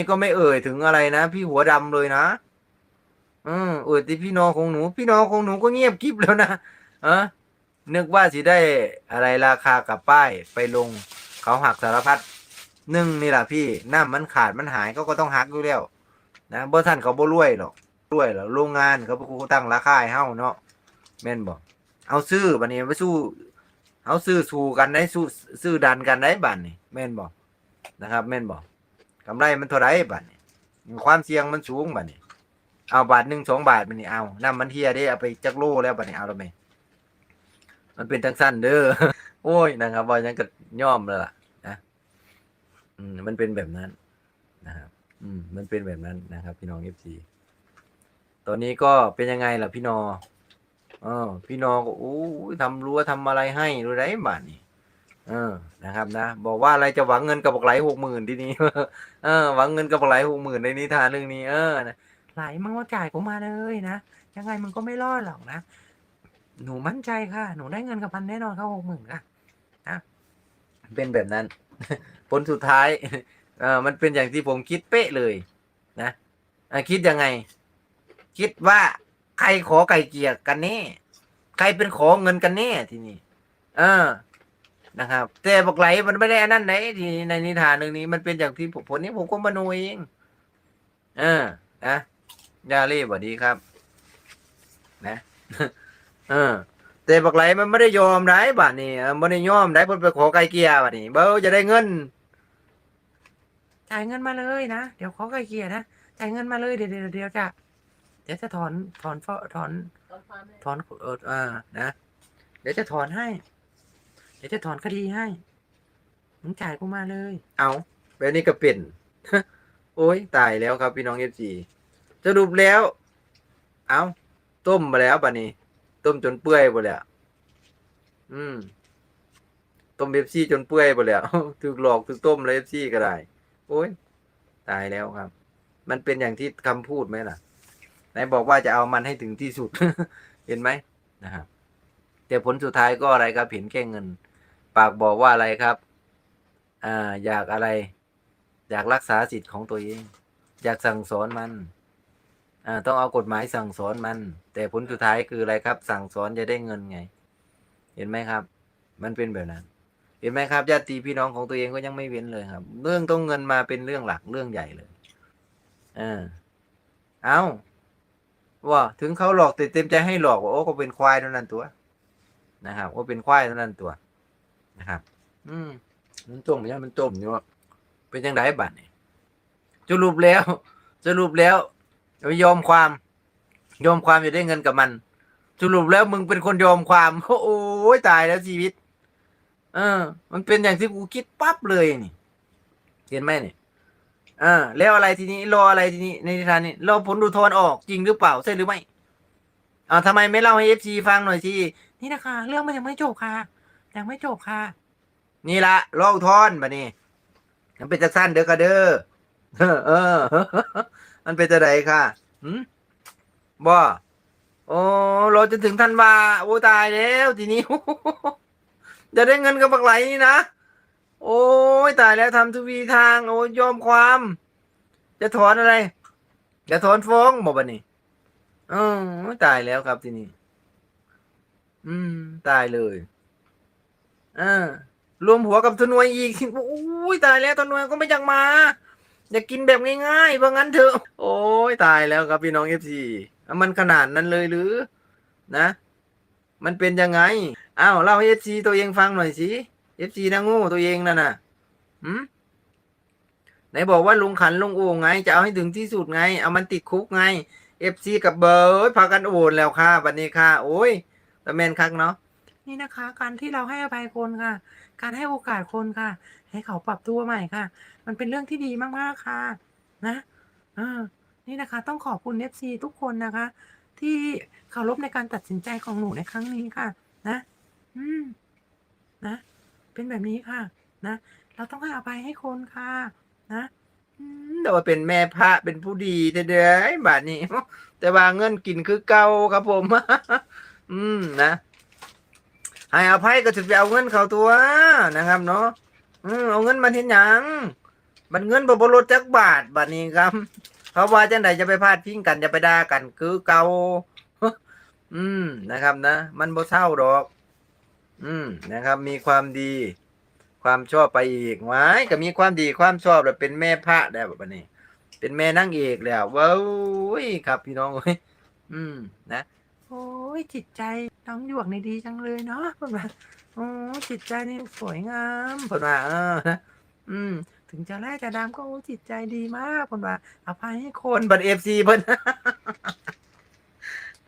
ี่ก็ไม่เอ่ยถึงอะไรนะพี่หัวดำเลยนะอืมเอ่ยที่พี่น้องของหนู พี่น้องของหนูก็เงียบกริบแล้วนะเออนึกว่าสิได้อะไรราคากับป้ายไปลง เขาหักสารพัดหนึ่งนี่แหละพี่น้ำมันขาดมันหายเขาก็ต้องหักอยู่แล้วนะบ่ท่านเขาบ่รวยหรอกรวยหรอกโรงงานเขาบ่ตั้งราคาให้เฮาเนาะแม่นบ่เอาซื้อบัดนี้ไปสู้เอาซื้อสู้กันได้สู้ซื้อดันกันได้บัดนี้แม่นบ่นะครับ แม่นบ่ก กำไรมันเท่าไรบัดนี้ความเสี่ยงมันสูงบัดนี้เอาบาทหนึ่งสองบาทบัดนี้เอาน้ำมันเฮียได้เอาไปจักโลแล้วบัดนี้เอาแล้วไหมมันเป็นจังสั้นเด้อโอ้ยนะครับว่ายังก็ย่อมแล้วล่ะนะอืมมันเป็นแบบนั้นนะครับ อืม มันเป็นแบบนั้นนะครับ พี่น้องเอฟซีตอนนี้ก็เป็นยังไงล่ะพี่นอเออพี่นอก็อู้ทำรั้วทำอะไรให้ดูได้บาทนี่ เออนะครับนะบอกว่าอะไรจะหวังเงินกับบอกไหลหกหมื่นที่นี่เออหวังเงินกับบอกไหลหกหมื่นในนิทานเรื่องนี้เออนะไหลมึงก็จ่ายกูมาเลยนะยังไงมึงก็ไม่รอดหรอกนะหนูมั่นใจค่ะ หนูได้เงินกับพันแน่นอนค่ะหกหมื่นค่ะนะเป็นแบบนั้น ผลสุดท้ายเออมันเป็นอย่างที่ผมคิดเป๊ะเลยนะอคิดยังไง คิดว่าใครขอไก่เกลียกันแน่ใครเป็นขอเงินกันแน่ทีนี้เออ นะครับ แต่บอกไหลมันไม่ได้อันนั้นไหนที่ในนิทานเรื่องนี้มันเป็นอย่างที่ผมผลนี้ผมก็มโนเองเออนะยาล่สวัสดีครับ นะเออแต่บอกไหลมันไม่ได้ยอมได้บัดนี้ไม่ได้ยอมได้เพิ่นไปขอไก่เกียบัดนี้เบ้าจะได้เงินจ่ายเงินมาเลยนะเดี๋ยวขอไกลเกียนะจ่ายเงินมาเลยเดี๋ยวเดี๋ยวเดี๋ยวจะเดี๋ยวจะถอนถอนฟอถอนถอนเอออ่านะเดี๋ยวจะถอนให้ เดี๋ยวจะถอนคดีให้ มึงจ่ายกูมาเลย เอาแบบนี้ก็เป็น โอ้ยตายแล้วครับพี่น้องเอฟซีสรุปแล้ว เอาต้มมาแล้วป่ะนี้ ต้มจนเปื่อยหมดแล้วอืม ต้มเอฟซีจนเปื่อยหมดแล้วถูกหลอกถูกต้มเลยเอฟซีก็ได้ โอ้ยตายแล้วครับ มันเป็นอย่างที่คำพูดไหมล่ะไหนบอกว่าจะเอามันให้ถึงที่สุด เห็นไหมนะครับแต่ผลสุดท้ายก็อะไรครับเห็นแค่เงิน ปากบอกว่าอะไรครับ อ่า อยากอะไร อยากรักษาสิทธิ์ของตัวเอง อยากสั่งสอนมัน อ่า ต้องเอากฎหมายสั่งสอนมัน แต่ผลสุดท้ายคืออะไรครับ สั่งสอนจะได้เงินไง เห็นไหมครับ มันเป็นแบบนั้น เห็นไหมครับญาติพี่น้องของตัวเองก็ยังไม่เว้นเลยครับ เรื่องต้องเงินมาเป็นเรื่องหลักเรื่องใหญ่เลยเออเอาว่าถึงเขาหลอกแต่เต็มใจให้หลอกว่าโอ้ก็เป็นควายเท่านั้นตัวนะครับว่าเป็นควายเท่านั้นตัว นะครับ อืมมันจมยังมันจมอยู่ว่าเป็นยังไงบัตรนี่สรุปแล้วสรุปแล้วยอมความ ยอมความจะได้เงินกับมันสรุปแล้วมึงเป็นคนยอมความโอ้ยตายแล้วชีวิต เออ มันเป็นอย่างที่กูคิดปั๊บเลยนี่เห็นไหมนี่เออแล้วอะไรทีนี้รออะไรทีนี้ในนิทานนี้รอผลอุทธรณ์ออกจริงหรือเปล่าใช่หรือไม่อ่าทำไมไม่เล่าให้เอฟซีฟังหน่อยสินี่นะคะ เรื่องมันยังไม่จบค่ะ ยังไม่จบค่ะ นี่ละรออุทธรณ์บัดนี้มันเป็นจะสั้นเด้อค่ะเด้อเออ มันเป็นจะไดค่ะหืมบ่โอ้รอจนถึงธันวาโอ้ตายแล้วทีนี้จะได้เงินกับบักไหลนี่นะโอ้ยตายแล้วทำทุวีทาง โอ้ยยอมความ จะถอนอะไร จะถอนฟ้องบอกบันนี้อ๋อตายแล้วครับทีนี้ อืม ตายเลย อ่ารวมหัวกับทนวยอีกโอ้ยตายแล้วทนวยก็ไม่อยากมา อยากกินแบบง่ายๆเพราะงั้นเถอะ โอ้ยตายแล้วครับพี่น้องเอฟซีมันขนาดนั้นเลยหรือ นะ มันเป็นยังไงอ้าวเล่าให้เอฟซีตัวเองฟังหน่อยสิเอฟซีนะงูตัวเองนั่นน่ะหืมไหนบอกว่าลุงขันลุงโอ่งไง จะเอาให้ถึงที่สุดไง เอามันติดคุกไงเอฟซีกับเบิร์พากันโอนแล้วค่ะวันนี้ค่ะ โอ้ยตะแมนคักเนาะ นี่นะคะ การที่เราให้อภัยคนค่ะ การให้โอกาสคนค่ะ ให้เขาปรับตัวใหม่ค่ะ มันเป็นเรื่องที่ดีมากๆค่ะ นะเออนี่นะคะ ต้องขอบคุณเอฟซีทุกคนนะคะ ที่เคารพในการตัดสินใจของหนูในครั้งนี้ค่ะ นะ อืม นะ เป็นแบบนี้ค่ะ นะ เราต้องให้อภัยให้คนค่ะ นะอืมแต่ว่าเป็นแม่พระเป็นผู้ดีเด้อบาทนี้ แต่ว่าเงินกินคือเก่าครับผม อืมนะ ให้อภัยก็จะไปเอาเงินเขาตัวนะครับเนาะอืมเอาเงินมาเห็นหยังบัดเงินบบ่ลดจักบาทบัดนี้ครับ เขาว่าจังไดจะไปพาดพิงกันจะไปด่ากัน คือเก่าอืมนะครับนะ มันบ่เศร้าดอก อืมนะครับ มีความดี ความชอบไปอีกไว้ก็มีความดีความชอบแล้วเป็นแม่พระได้แบบนี้ เป็นแม่นางเอกแล้วว้าวครับพี่น้องเอ้ยอืม นะ โอ้ยจิตใจ น้องหยวกในดีจังเลยเนาะเพิ่นว่าโอ้จิตใจนี่สวยงามเพิ่นว่าเออนะอืม ถึงจะแรกจะดำก็โอ้จิตใจดีมากเพิ่นว่าอภัยให้คนบัด FC เพิ่น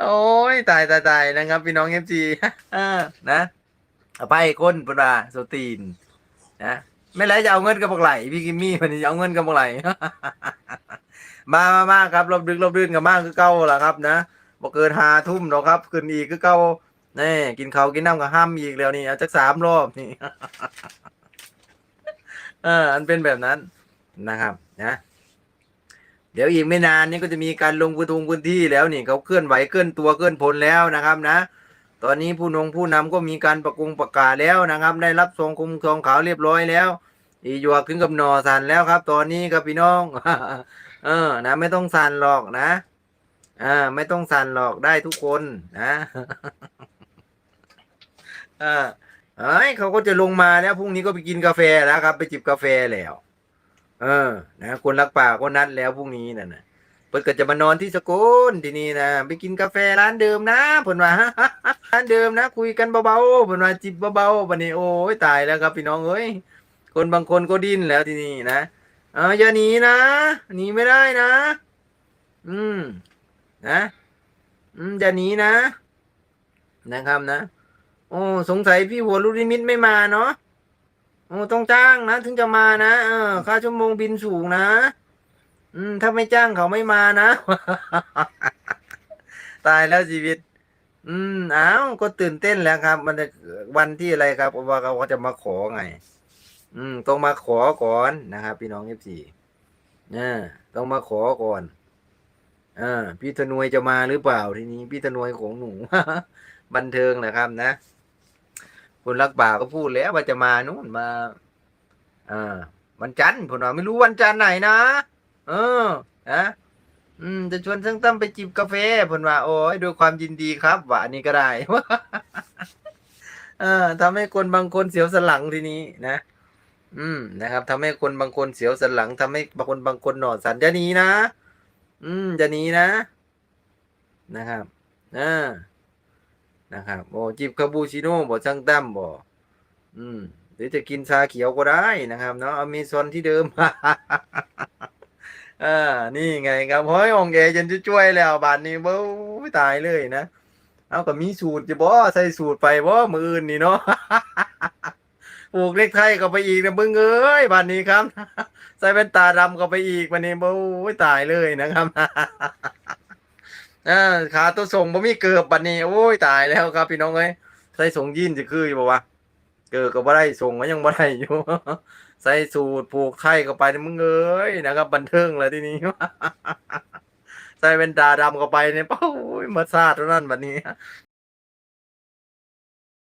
โอ้ยตายตายตายนะครับ พี่น้อง FC เออนะอภัยให้คนเพิ่นว่าโซตีนนะไม่ไรจะเอาเงินกับพวกไหลพี่กิมมี่เพิ่นสิเอาเงินกับพวกไหลมามามาครับรอบดึกรอบดื่นกับมากคือเก่าละครับ นะ บ่เกินหาทุ่มหรอกครับขึ้นอีกคือเก่าแน่กินเขากินน้ำก็ห้ามอีกแล้วนี่เอาจักสามรอบนี่เอออันเป็นแบบนั้นนะครับนะเดี๋ยวอีกไม่นานนี้ก็จะมีการลงพื้นทุงพื้นที่แล้วนี่เขาเคลื่อนไหวเคลื่อนตัวเคลื่อนพลแล้วนะครับนะ ตอนนี้ผู้นงผู้นำก็มีการประกงประกาศแล้วนะครับ ได้รับทรงคุมทองขาวเรียบร้อยแล้ว อีหยวกถึงกับหนอสันแล้วครับ ตอนนี้ครับพี่น้อง เออ นะ ไม่ต้องสันหรอกนะ อ่า ไม่ต้องสั่นหรอกได้ทุกคนนะอ่าเอ้ยเขาก็จะลงมาแล้วพรุ่งนี้ก็ไปกินกาแฟแล้วครับ ไปจิบกาแฟแล้ว เออ นะคนรักป่าก็นัดแล้วพรุ่งนี้นั่นนะเพิ่นก็จะมานอนที่สกุลที่นี่นะไปกินกาแฟร้านเดิมนะเพิ่นว่าร้านเดิมนะคุยกันเบาๆเพิ่นว่าจิบเบาๆวันนี้โอ้ยตายแล้วครับพี่น้องเอ้ยคนบางคนก็ดิ้นแล้วที่นี่นะเอออย่าหนีนะหนีไม่ได้นะ อืม นะอืมอย่าหนีนะ นะครับนะ โอ้ สงสัยพี่หัวลูกนิมิตไม่มาเนาะโอ้ต้องจ้างนะ ถึงจะมานะเออค่าชั่วโมงบินสูงนะ อืม ถ้าไม่จ้างเขาไม่มานะ ตายแล้วชีวิต อืมอ้าวก็ตื่นเต้นแล้วครับ มันจะวันที่อะไรครับว่าเขาจะมาขอไง อืม ต้องมาขอก่อนนะครับ พี่น้องเอฟซีเนี่ยต้องมาขอก่อน อ่าพี่ธนวยจะมาหรือเปล่าทีนี้ พี่ธนวยของหนู บันเทิงนะครับนะคนรักป่าก็พูดแล้วว่าจะมานู่นมา อ่า วันจันทร์ผมว่าไม่รู้วันจันทร์ไหนนะเออนะอืม จะชวนเซิงตั้มไปจิบกาแฟผมว่าโอ้ยด้วยความยินดีครับว่าอันนี้ก็ได้เออทำให้คนบางคนเสียวสลังทีนี้นะอืมนะครับทำให้คนบางคนเสียวสันหลังทำให้บางคนบางคนหนอนสันจะนีนะ อืมจะหนีนะ นะครับอ่านะครับโอ้จิบคาปูชิโน่บ่ช่างตั้มบ่อืมหรือจะกินชาเขียวก็ได้นะครับเนาะอเมซอนที่เดิมอ่านี่ไงครับเฮ้ยองเอจนจะช่วยแล้วบาทนี้เบ้าตายเลยนะ เอาก็มีสูตรจะบ่ใส่สูตรไปบ่มืออื่นนี่เนาะ ปลูกเล็กไทยก็ไปอีกนะมึงเอ้ยบานนี้ครับ ใส่เป็นตาดำก็ไปอีกวันนี้โอ้ยตายเลยนะครับอ่าขาตัวส่งบ่มีเกือบบัดนี้ โอ้ยตายแล้วครับ พี่น้องเอ้ยใส่ส่งยีนจะคืออยู่บ่วะเกิดก็บ่ได้ส่งก็ยังบ่ได้อยู่ใส่สูตรผูกไทยเข้าไปนี่มึงเอ้ยนะครับ บันเทิงเลยทีนี้ใส่เป็นตาดำเข้าไปเนี่ยโอ้ยมาซาดเท่านั้นบัดนี้